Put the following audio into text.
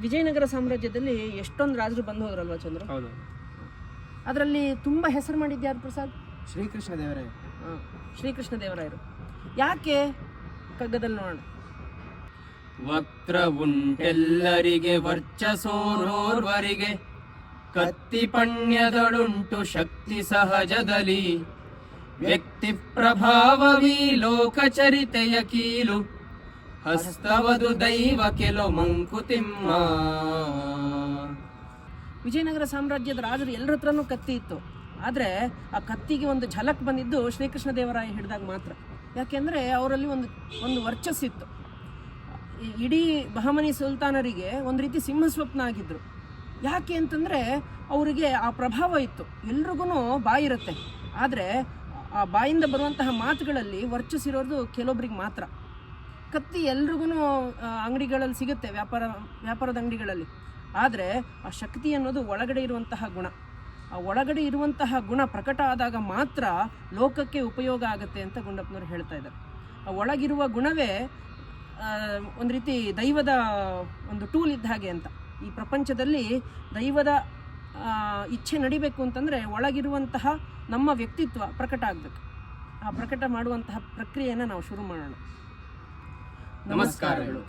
ವಿಜಯನಗರ ಸಾಮ್ರಾಜ್ಯದಲ್ಲಿ ಎಷ್ಟೊಂದು ರಾಜರು ಬಂದು ಹೋದ್ರಲ್ವಾ ಚಂದ್ರ? ಹೌದು. ಅದರಲ್ಲಿ ತುಂಬ ಹೆಸರು ಮಾಡಿದ್ಯಾರು ಪ್ರಸಾದ್? ಶ್ರೀಕೃಷ್ಣ ದೇವರಾಯ ಶ್ರೀಕೃಷ್ಣ ದೇವರಾಯರು. ಯಾಕೆ ಕಗ್ಗದಲ್ಲಿ ನೋಡೋಣ? ವಕ್ರವುಂಟೆಲ್ಲರಿಗೆ ವರ್ಚಸೋರೋರ್ವರಿಗೆ ಕತ್ತಿ ಪಣ್ಯದಳುಂಟು ಶಕ್ತಿ ಸಹಜದಲ್ಲಿ ವ್ಯಕ್ತಿ ಪ್ರಭಾವವೀ ಲೋಕಚರಿತೆಯ ಕೀಲು ಹಸ್ತವದು ದೈವ ಕೆಲೋ ಮಂಕುತಿಮ್ಮ. ವಿಜಯನಗರ ಸಾಮ್ರಾಜ್ಯದ ರಾಜರು ಎಲ್ಲರ ಹತ್ರನೂ ಕತ್ತಿ ಇತ್ತು. ಆದರೆ ಆ ಕತ್ತಿಗೆ ಒಂದು ಝಲಕ್ ಬಂದಿದ್ದು ಶ್ರೀಕೃಷ್ಣ ದೇವರಾಯ ಹಿಡಿದಾಗ ಮಾತ್ರ. ಯಾಕೆಂದರೆ ಅವರಲ್ಲಿ ಒಂದು ಒಂದು ವರ್ಚಸ್ಸಿತ್ತು ಇಡೀ ಬಹಮನಿ ಸುಲ್ತಾನರಿಗೆ ಒಂದು ರೀತಿ ಸಿಂಹ ಸ್ವಪ್ನ ಆಗಿದ್ದರು ಯಾಕೆ ಅಂತಂದರೆ ಅವರಿಗೆ ಆ ಪ್ರಭಾವ ಇತ್ತು. ಎಲ್ರಿಗೂ ಬಾಯಿ ಇರುತ್ತೆ. ಆದರೆ ಆ ಬಾಯಿಂದ ಬರುವಂತಹ ಮಾತುಗಳಲ್ಲಿ ವರ್ಚಸ್ಸಿರೋದು ಕೆಲವೊಬ್ರಿಗೆ ಮಾತ್ರ. ಕತ್ತಿ ಎಲ್ರಿಗೂ ಅಂಗಡಿಗಳಲ್ಲಿ ಸಿಗುತ್ತೆ, ವ್ಯಾಪಾರ, ವ್ಯಾಪಾರದ ಅಂಗಡಿಗಳಲ್ಲಿ. ಆದರೆ ಆ ಶಕ್ತಿ ಅನ್ನೋದು ಒಳಗಡೆ ಇರುವಂತಹ ಗುಣ. ಆ ಒಳಗಡೆ ಇರುವಂತಹ ಗುಣ ಪ್ರಕಟ ಆದಾಗ ಮಾತ್ರ ಲೋಕಕ್ಕೆ ಉಪಯೋಗ ಆಗುತ್ತೆ ಅಂತ ಗುಂಡಪ್ಪನವರು ಹೇಳ್ತಾ ಇದ್ದಾರೆ. ಆ ಒಳಗಿರುವ ಗುಣವೇ ಒಂದು ರೀತಿ ದೈವದ ಒಂದು ಟೂಲ್ ಇದ್ದ ಹಾಗೆ ಅಂತ. ಈ ಪ್ರಪಂಚದಲ್ಲಿ ದೈವದ ಇಚ್ಛೆ ನಡಿಬೇಕು ಅಂತಂದರೆ ಒಳಗಿರುವಂತಹ ನಮ್ಮ ವ್ಯಕ್ತಿತ್ವ ಪ್ರಕಟ ಆಗಬೇಕು. ಆ ಪ್ರಕಟ ಮಾಡುವಂತಹ ಪ್ರಕ್ರಿಯೆಯನ್ನು ನಾವು ಶುರು ಮಾಡೋಣ. ನಮಸ್ಕಾರಗಳು